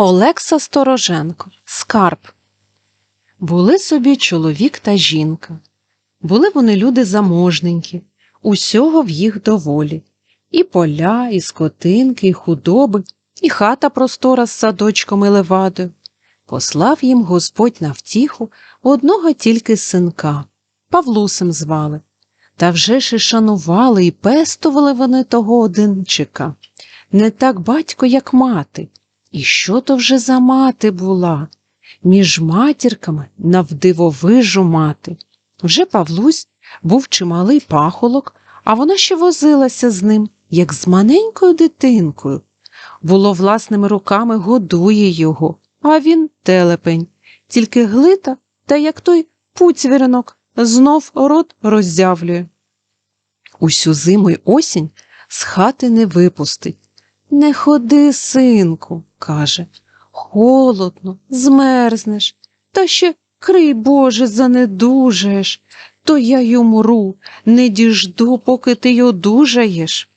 Олекса Стороженко Скарб. Були собі чоловік та жінка. Були вони люди заможненькі, усього в їх доволі. І поля, і скотинки, і худоби, і хата простора з садочком і левадою. Послав їм Господь на втіху одного тільки синка, Павлусем звали. Та вже ж і шанували і пестували вони того одинчика. Не так батько, як мати. І що то вже за мати була? Між матірками навдивовижу мати. Вже Павлусь був чималий пахолок, а вона ще возилася з ним, як з маленькою дитинкою. Було власними руками годує його, а він телепень, тільки глита та як той пуцвіринок знов рот роззявлює. Усю зиму й осінь з хати не випустить. Не ходи, синку, каже, холодно, змерзнеш, та ще крий Боже, занедужаєш, то я й умру, не діжду, поки ти й одужаєш.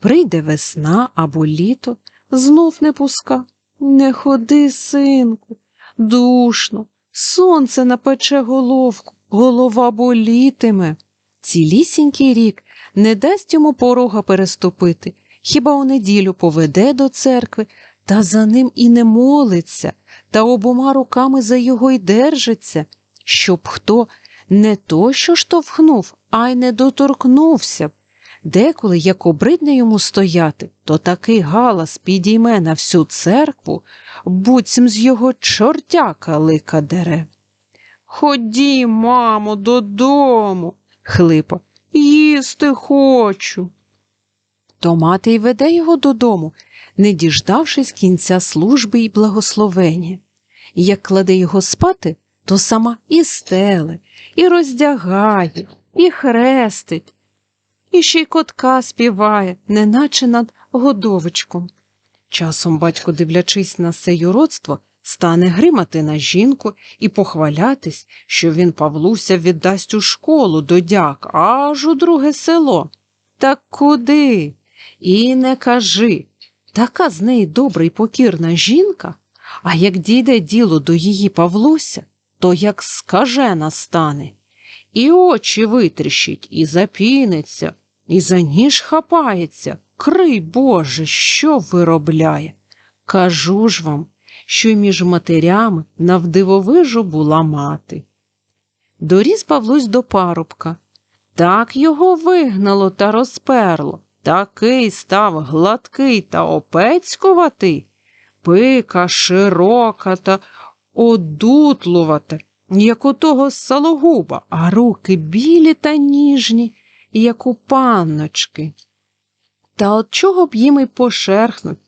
Прийде весна або літо, знов не пуска. Не ходи, синку, душно, сонце напече головку, голова болітиме. Цілісінький рік не дасть йому порога переступити, хіба у неділю поведе до церкви, та за ним і не молиться, та обома руками за його й держиться, щоб хто не то що штовхнув, а й не доторкнувся. Деколи, як обридне йому стояти, то такий галас підійме на всю церкву, буцім з його чортяка лика дере. Ході, мамо, додому, хлипа, їсти хочу. То мати й веде його додому, не діждавшись кінця служби й благословення. І як кладе його спати, то сама і стеле, і роздягає, і хрестить, і ще й котка співає, неначе над годовичком. Часом батько, дивлячись на це юродство, стане гримати на жінку і похвалятись, що він Павлуся віддасть у школу до дяк, аж у друге село. Так куди? І не кажи. Така з неї добра й покірна жінка, а як дійде діло до її Павлуся, то як скажена стане. І очі витріщить, і запіниться, і за ніж хапається. Крий Боже, що виробляє. Кажу ж вам, що між матерями навдивовижу була мати. Доріс Павлусь до парубка. Так його вигнало та розперло, такий став гладкий та опецькуватий, пика широка та одутлувата, як у того салогуба, а руки білі та ніжні, як у панночки. Та от чого б їм і пошерхнуть?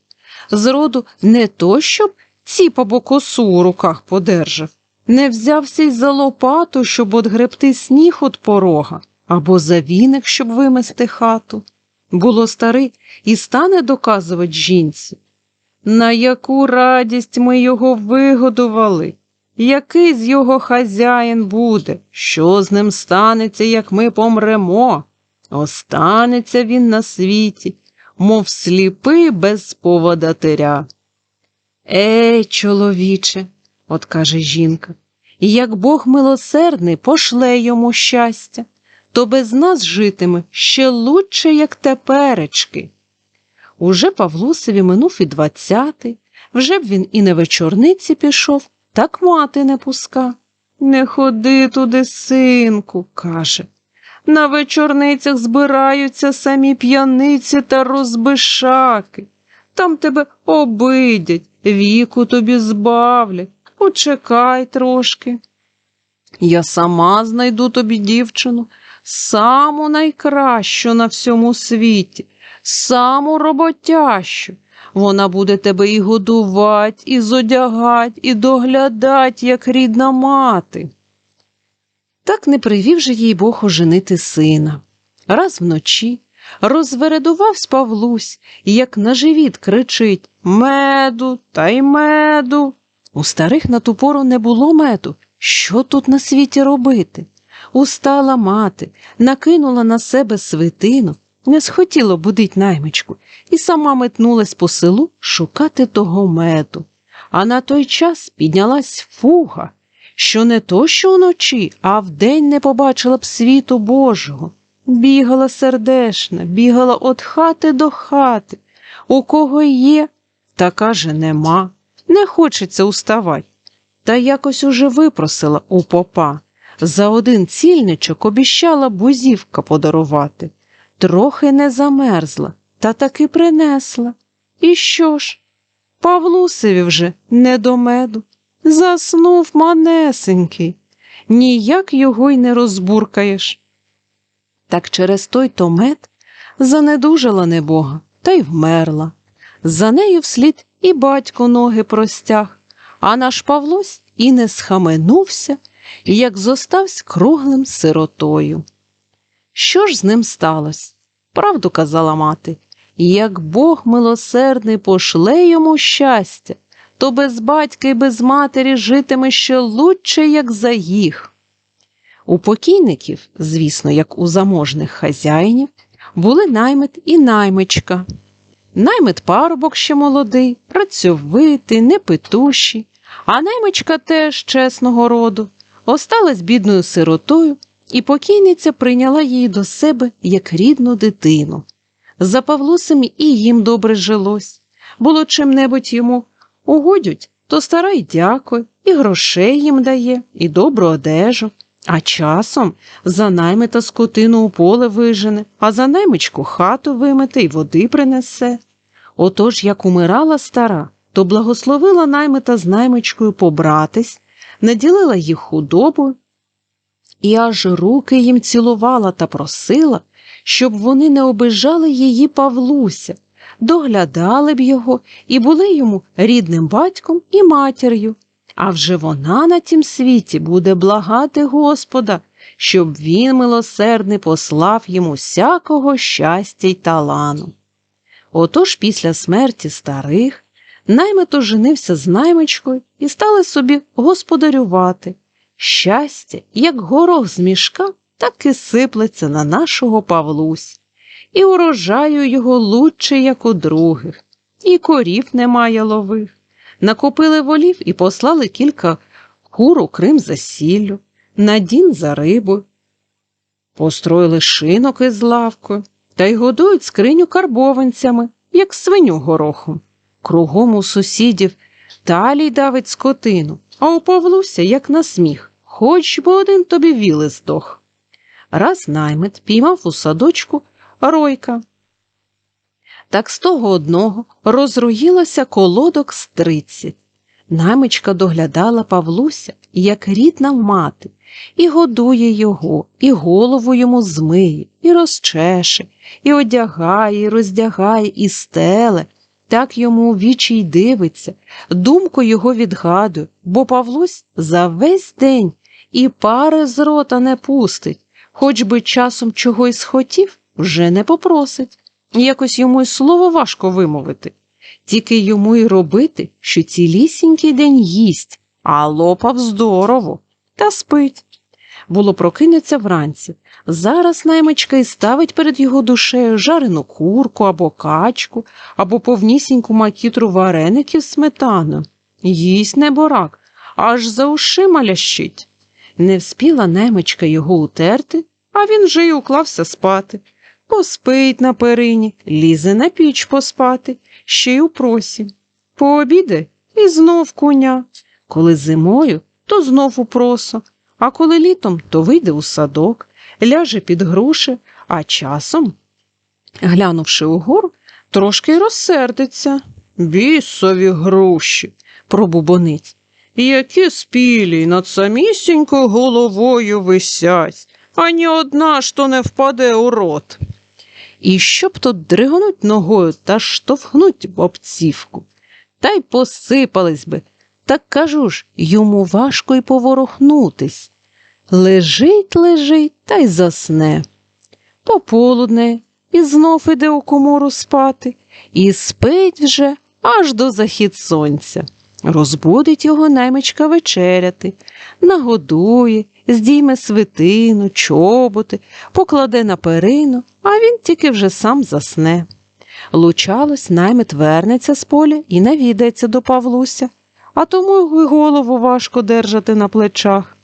Зроду не то, щоб ціпабо косу у руках подержав, не взявся й за лопату, щоб одгребти сніг від порога, або за віник, щоб вимести хату. Було старий і стане доказувати жінці. На яку радість ми його вигодували, який з його хазяїн буде, що з ним станеться, як ми помремо? Останеться він на світі, мов сліпий без поводатиря. Ей, чоловіче, от каже жінка, як Бог милосердний пошле йому щастя, то без нас житиме ще лучше, як теперечки. Уже Павлусеві минув і двадцятий, вже б він і на вечорниці пішов, так мати не пуска. Не ходи туди, синку, каже. На вечорницях збираються самі п'яниці та розбишаки. Там тебе обидять, віку тобі збавлять. Почекай трошки. Я сама знайду тобі дівчину, саму найкращу на всьому світі, саму роботящу. Вона буде тебе і годувати, і зодягать, і доглядать, як рідна мати. Так не привів же їй Бог оженити сина. Раз вночі розвередувавсь Павлусь, і як на живіт кричить Меду та й меду. У старих на ту пору не було меду. Що тут на світі робити? Устала мати, накинула на себе свитину, не схотіло будить наймичку, і сама метнулась по селу шукати того меду. А на той час піднялась фуга, що не то що вночі, а вдень не побачила б світу Божого. Бігала сердешна, бігала від хати до хати. У кого є, та каже нема, не хочеться уставать. Та якось уже випросила у попа. За один цільничок обіщала бузівка подарувати. Трохи не замерзла, та таки принесла. І що ж? Павлусеві вже не до меду. Заснув манесенький, ніяк його й не розбуркаєш. Так через той то мед занедужала небога та й вмерла. За нею вслід і батько ноги простяг, а наш Павлось і не схаменувся, як зоставсь круглим сиротою. Що ж з ним сталося? Правду казала мати, як Бог милосердний пошле йому щастя, то без батька і без матері житиме ще лучше, як за їх. У покійників, звісно, як у заможних хазяїнів, були наймит і наймичка. Наймит парубок ще молодий, працьовитий, непитущий, а наймичка теж чесного роду, осталась бідною сиротою, і покійниця прийняла її до себе як рідну дитину. За Павлусем і їм добре жилось. Було чим-небудь йому угодять, то стара й дякує, і грошей їм дає, і добру одежу. А часом за наймита скотину у поле вижене, а за наймичку хату вимете й води принесе. Отож, як умирала стара, то благословила наймита з наймичкою побратись, наділила їх худобою, і аж руки їм цілувала та просила, щоб вони не обижали її Павлуся, доглядали б його і були йому рідним батьком і матір'ю. А вже вона на тім світі буде благати Господа, щоб він милосердний послав йому всякого щастя й талану. Отож після смерті старих наймит оженився з наймичкою і стали собі господарювати. Щастя, як горох з мішка, так і сиплеться на нашого Павлусь, і урожаю його лучше, як у других, і корів немає лових. Накопили волів і послали кілька кур у Крим за сіллю, на дін за рибою. Построїли шинок із лавкою та й годують скриню карбованцями, як свиню горохом. Кругом у сусідів талій давить скотину, а у Павлуся, як на сміх, хоч би один тобі віли здох. Раз наймит піймав у садочку ройка. Так з того одного розруїлося колодок з тридцять. Наймичка доглядала Павлуся, як рідна мати, і годує його, і голову йому змиє, і розчеше, і одягає, і роздягає, і стеле. Так йому вічі й дивиться, думку його відгадує, бо Павлусь за весь день і пари з рота не пустить, хоч би часом чого й схотів, вже не попросить. Якось йому й слово важко вимовити. Тільки йому й робити, що цілісінький день їсть, а лопав здорово та спить. Було прокинеться вранці. Зараз наймичка й ставить перед його душею жарену курку або качку, або повнісіньку макітру вареників з сметаною. Їсть неборак, аж за ушима лящить. Не вспіла наймичка його утерти, а він вже й уклався спати. Поспить на перині, лізе на піч поспати, ще й у просі. Пообіде і знов коня. Коли зимою, то знов у просо, а коли літом, то вийде у садок, ляже під груші, а часом, глянувши угору, трошки розсердиться. Бісові груші, пробубонить. Які спілі над самісінькою головою висять, ані одна ж то не впаде у рот. І щоб тут дригонуть ногою та штовхнуть бобцівку, та й посипались би. Так кажу ж, йому важко й поворухнутись. Лежить, лежить та й засне. Пополудне і знов іде у комору спати, і спить вже аж до захід сонця. Розбудить його наймичка вечеряти, нагодує, здійме свитину, чоботи, покладе на перину, а він тільки вже сам засне. Лучалось, наймит вернеться з поля і навідається до Павлуся. А тому й голову важко держати на плечах.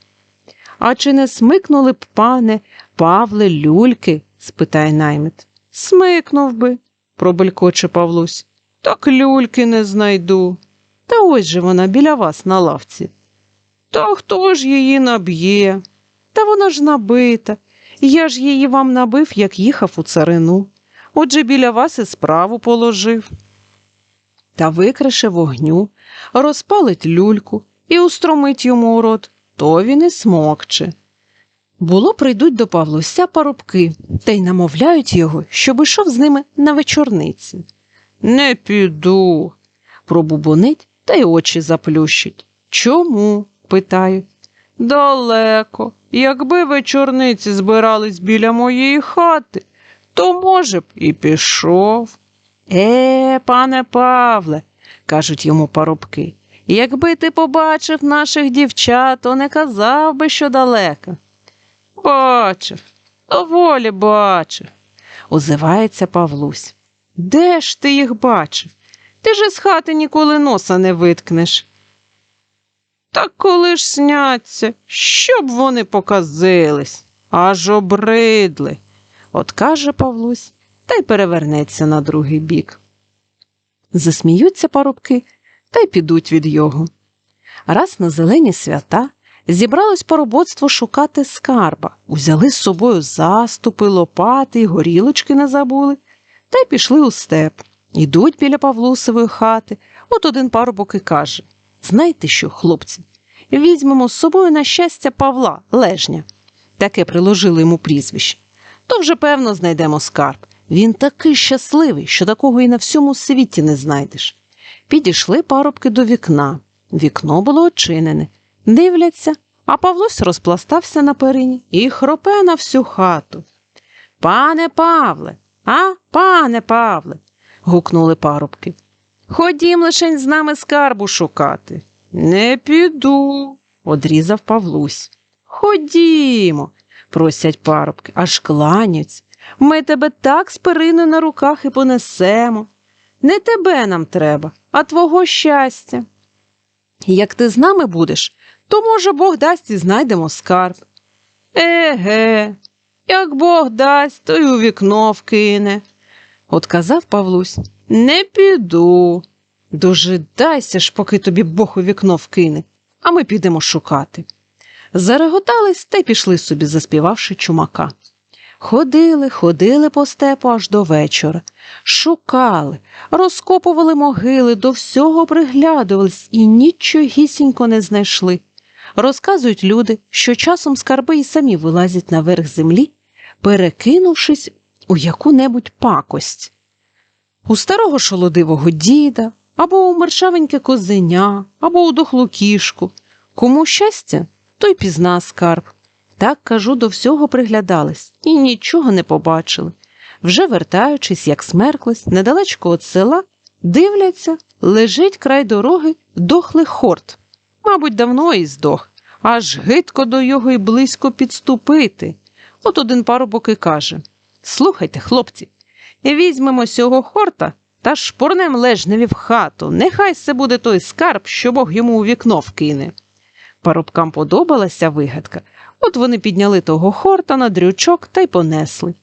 А чи не смикнули б, пане, Павле, люльки? спитає наймит. Смикнув би, пробелькоче Павлусь. Так люльки не знайду. Та ось же вона біля вас на лавці. Та хто ж її наб'є? Та вона ж набита. Я ж її вам набив, як їхав у царину. Отже біля вас і справу положив. Та викрише вогню, розпалить люльку і устромить йому у рот, то він і смокче. Було прийдуть до Павлуся парубки та й намовляють його, щоб ішов з ними на вечорниці. Не піду, пробубонить та й очі заплющить. Чому? питають. Далеко. Якби вечорниці збирались біля моєї хати, то, може б, і пішов. Е, пане Павле, кажуть йому парубки, якби ти побачив наших дівчат, то не казав би, що далеко. Бачив, доволі бачив, озивається Павлусь. Де ж ти їх бачив? Ти ж з хати ніколи носа не виткнеш. Так коли ж сняться, щоб вони показились, аж обридли, от каже Павлусь, та й перевернеться на другий бік. Засміються парубки та й підуть від його. Раз на зелені свята зібралось поробоцтво шукати скарба, узяли з собою заступи, лопати горілочки не забули, та й пішли у степ. Ідуть біля Павлусової хати. От один парубок і каже Знаєте що, хлопці, візьмемо з собою на щастя Павла Лежня. Таке приложили йому прізвище. То вже, певно, знайдемо скарб. Він такий щасливий, що такого і на всьому світі не знайдеш. Підійшли парубки до вікна. Вікно було очинене. Дивляться, а Павлусь розпластався на перині і хропе на всю хату. Пане Павле, а, пане Павле, гукнули парубки. Ходім лишень з нами скарбу шукати. Не піду, одрізав Павлусь. Ходімо, просять парубки, аж кланяться. Ми тебе так з периною на руках і понесемо. Не тебе нам треба, а твого щастя. Як ти з нами будеш, то, може, Бог дасть і знайдемо скарб. Еге, як Бог дасть, то й у вікно вкине. От казав Павлусь, не піду. Дожидайся ж, поки тобі Бог у вікно вкине, а ми підемо шукати. Зареготались та й пішли собі, заспівавши чумака. Ходили, ходили по степу аж до вечора, шукали, розкопували могили, до всього приглядувались і нічогісінько не знайшли. Розказують люди, що часом скарби і самі вилазять на верх землі, перекинувшись у яку-небудь пакость. У старого шолодивого діда, або у мершавеньке козеня, або у дохлу кішку. Кому щастя, той пізна скарб. Так, кажу, до всього приглядались і нічого не побачили. Вже вертаючись, як смерклись, недалечко від села, дивляться, лежить край дороги дохлий хорт. Мабуть, давно і здох, аж гидко до його й близько підступити. От один парубок і каже Слухайте, хлопці, візьмемо сього хорта та шпурнем лежневі в хату. Нехай це буде той скарб, що Бог йому у вікно вкине. Парубкам подобалася вигадка, от вони підняли того хорта на дрючок та й понесли.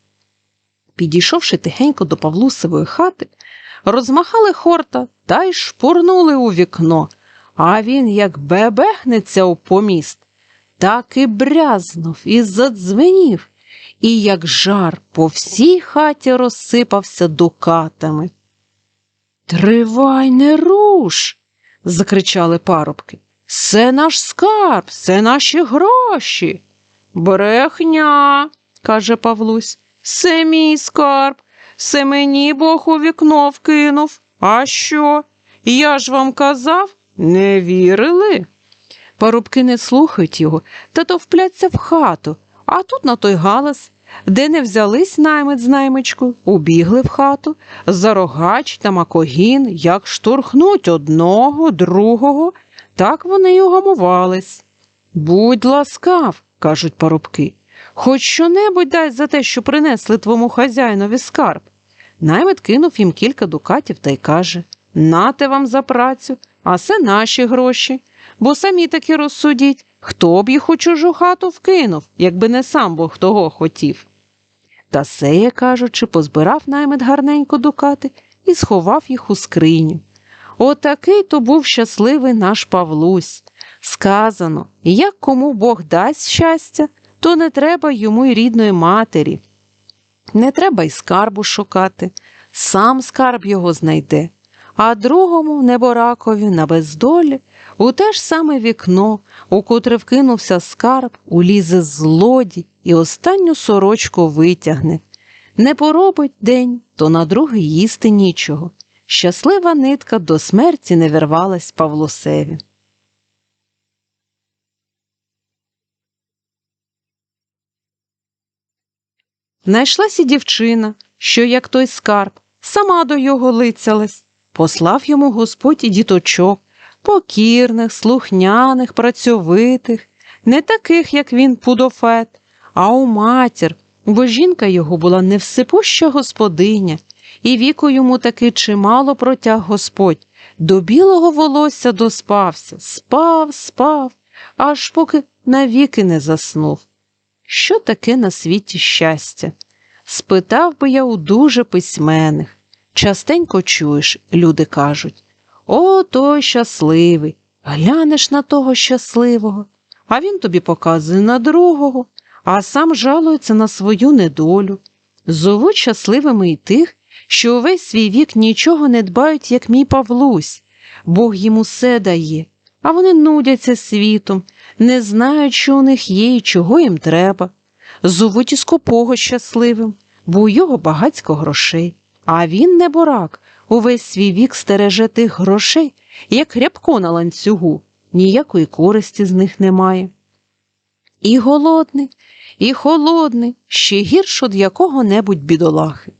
Підійшовши тихенько до Павлусової хати, розмахали хорта та й шпурнули у вікно, а він, як бебехнеться у поміст, так і брязнув і задзвенів, і як жар по всій хаті розсипався дукатами. Тривай, не руш. закричали парубки. Це наш скарб, це наші гроші. Брехня, каже Павлусь, це мій скарб, це мені Бог у вікно вкинув. А що? Я ж вам казав, не вірили? Парубки не слухають його, та то впляться в хату, а тут на той галас, де не взялись наймит з наймичкою, убігли в хату, за рогач та макогін, як штурхнуть одного, другого, так вони й угамувались. Будь ласкав, кажуть парубки, хоч що-небудь дай за те, що принесли твому хазяїнові скарб. Наймит кинув їм кілька дукатів та й каже нате вам за працю, а це наші гроші. Бо самі таки розсудіть, хто б їх у чужу хату вкинув, якби не сам Бог того хотів. Та сеє, кажучи, позбирав наймит гарненько дукати і сховав їх у скриню. Отакий то був щасливий наш Павлусь. Сказано, як кому Бог дасть щастя, то не треба йому й рідної матері. Не треба й скарбу шукати, сам скарб його знайде, а другому неборакові на бездолі у те ж саме вікно, у котре вкинувся скарб, улізе злодій і останню сорочку витягне. Не поробить день, то на другий їсти нічого. Щаслива нитка до смерті не вирвалась Павлусеві. Знайшлася дівчина, що, як той скарб, сама до його лицялась. Послав йому Господь і діточок, покірних, слухняних, працьовитих, не таких, як він, пудофет, а у матір, бо жінка його була невсипуща господиня, і віку йому таки чимало протяг Господь. До білого волосся доспався, спав, спав, аж поки навіки не заснув. Що таке на світі щастя? Спитав би я у дуже письменних. Частенько чуєш, люди кажуть О, той щасливий, глянеш на того щасливого, а він тобі показує на другого, а сам жалується на свою недолю. Зовуть щасливими й тих, що увесь свій вік нічого не дбають, як мій Павлусь, Бог їм усе дає, а вони нудяться світом, не знають, що у них є і чого їм треба. Зовуть і скупого щасливим, бо у його багацько грошей. А він не борак, увесь свій вік стереже тих грошей, як рябко на ланцюгу, ніякої користі з них немає. І голодний, і холодний, ще гірш од якого-небудь бідолахи.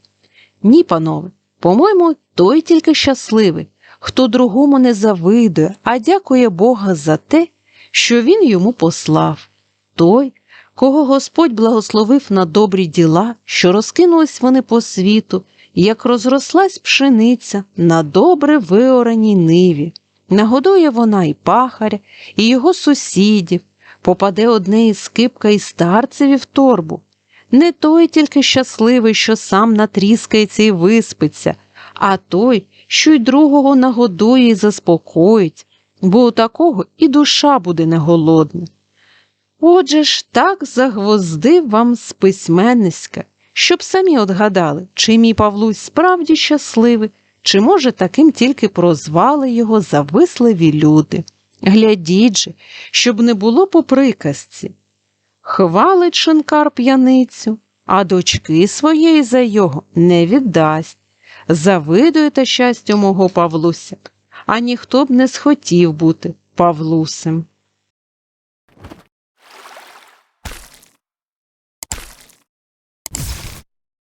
Ні, панове, по-моєму, той тільки щасливий, хто другому не завидує, а дякує Бога за те, що він йому послав. Той, кого Господь благословив на добрі діла, що розкинулись вони по світу, як розрослась пшениця на добре виораній ниві. Нагодує вона і пахаря, і його сусідів, попаде одне із скипка і старцеві в торбу. Не той тільки щасливий, що сам натріскається і виспиться, а той, що й другого нагодує і заспокоїть, бо у такого і душа буде не голодна. Отже ж так загвоздив вам з письменниська, щоб самі отгадали, чи мій Павлусь справді щасливий, чи, може, таким тільки прозвали його зависливі люди. Глядіть же, щоб не було по приказці. Хвалить шинкар п'яницю, а дочки своєї за його не віддасть. Завидуєте щастя мого Павлуся, а ніхто б не схотів бути Павлусем.